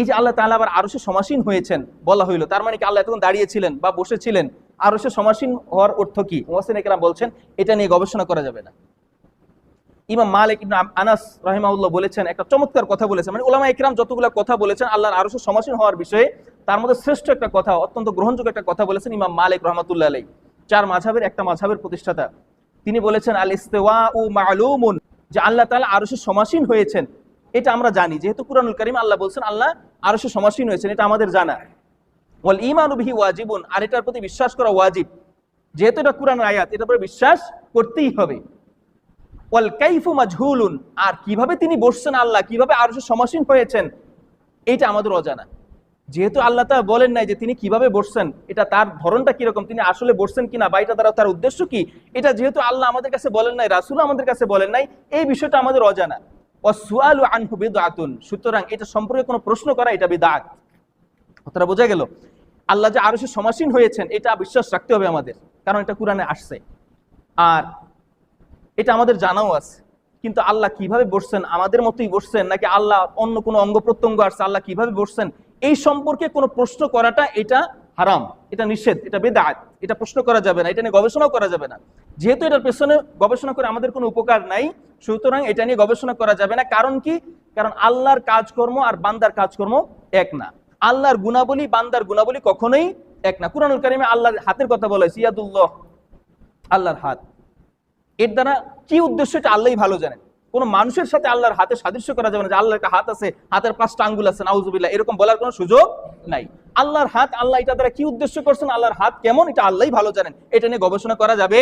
এই যে আল্লাহ তাআলা আবার আরও সে সমাসীন হয়েছেন বলা হইল। তার মানে কি আল্লাহ এতক্ষণ দাঁড়িয়েছিলেন বা বসেছিলেন? আরও সে সমাসীন হওয়ার অর্থ কি? মোহাসিন একরাম বলছেন, এটা নিয়ে গবেষণা করা যাবে না। ইমাম মালিক আনাস রাহিমাউল্লাহ বলেছেন, একটা চমৎকার কথা বলেছেন। মানে ওলামা ইকরাম যতগুলো কথা বলেছেন, আল্লাহর আরও সমাসীন হওয়ার বিষয়ে তার মধ্যে শ্রেষ্ঠ একটা কথা, অত্যন্ত গ্রহণযোগ্য একটা কথা বলেছেন ইমাম মালিক রহমাতুল্লাহ আলাই চার মাঝাবের একটা মাঝাবের প্রতিষ্ঠাতা। তিনি বলেছেন আল ইস্তেওয়া উ মালুমুন, যে আল্লাহ তাআলা আরও সমাসীন হয়েছেন। এটা আমরা জানি, যেহেতু কুরআনুল কারীম আল্লাহ বলছেন, আল্লাহ আরও সে সমাসীন হয়েছেন, এটা আমাদের জানা। ওয়াল ঈমানু বিহি ওয়াজিবুন, আর এটার প্রতি বিশ্বাস করা ওয়াজিব। যেহেতু এটা কোরআনের আয়াত, এটার উপরে বিশ্বাস করতেই হবে। ওয়াল কাইফু মাজহুলুন, আর কীভাবে তিনি বসছেন আল্লাহ, কীভাবে আরও সমাসীন হয়েছেন, এটা আমাদের অজানা। যেহেতু আল্লাহ তা বলেন নাই যে তিনি কীভাবে বসছেন, এটা তার ধরনটা কীরকম, তিনি আসলে বসছেন কিনা বা এটা দ্বারা তার উদ্দেশ্য কি, এটা যেহেতু আল্লাহ আমাদের কাছে বলেন নাই রাসুল আমাদের কাছে বলেন নাই, এই বিষয়টা আমাদের অজানা। ও সুয়ালু আনহু বিদআতুন। সুতরাং এটা সম্পর্কে কোনো প্রশ্ন করা এটা বিদআত। কথাটা বোঝা গেল? আল্লাহ যে আরও সমাসীন হয়েছেন, এটা বিশ্বাস রাখতে হবে আমাদের, কারণ এটা কোরআনে আসছে। আর এটা আমাদের জানাও আছে। কিন্তু আল্লাহ কীভাবে বসছেন? আমাদের মতোই বসছেন? নাকি আল্লাহ অন্য কোনো অঙ্গ প্রত্যঙ্গ আসছে আল্লাহ কীভাবে বসছেন? এই সম্পর্কে কোনো প্রশ্ন করাটা এটা হারাম, এটা নিষেধ, এটা বেদাত এটা প্রশ্ন করা যাবে না, এটা নিয়ে গবেষণাও করা যাবে না। যেহেতু এটার পেছনে গবেষণা করে আমাদের কোনো উপকার নাই, সুতরাং এটা নিয়ে গবেষণা করা যাবে না। কারণ কি? কারণ আল্লাহর কাজকর্ম আর বান্দার কাজকর্ম এক না। আল্লাহর গুণাবলী, বান্দার গুণাবলী কখনোই এক না। কুরআনুল কারিমে আল্লাহর হাতের কথা বলা ইয়াদুল্লাহ, আল্লাহর হাত। এর দ্বারা কি উদ্দেশ্য এটা আল্লাহই ভালো জানেন। কোনো মানুষের সাথে আল্লাহর হাতে সাদৃশ্য করা যাবে না যে আল্লাহর একটা হাত আছে, হাতের পাঁচটা আঙ্গুল আছে, নাউজুবিল্লাহ, এরকম বলার কোনো সুযোগ নাই। আল্লাহর হাত আল্লাহ এটা দ্বারা কি উদ্দেশ্য করছেন? আল্লাহর হাত কেমন? এটা আল্লাহই ভালো জানেন। এটা নিয়ে গবেষণা করা যাবে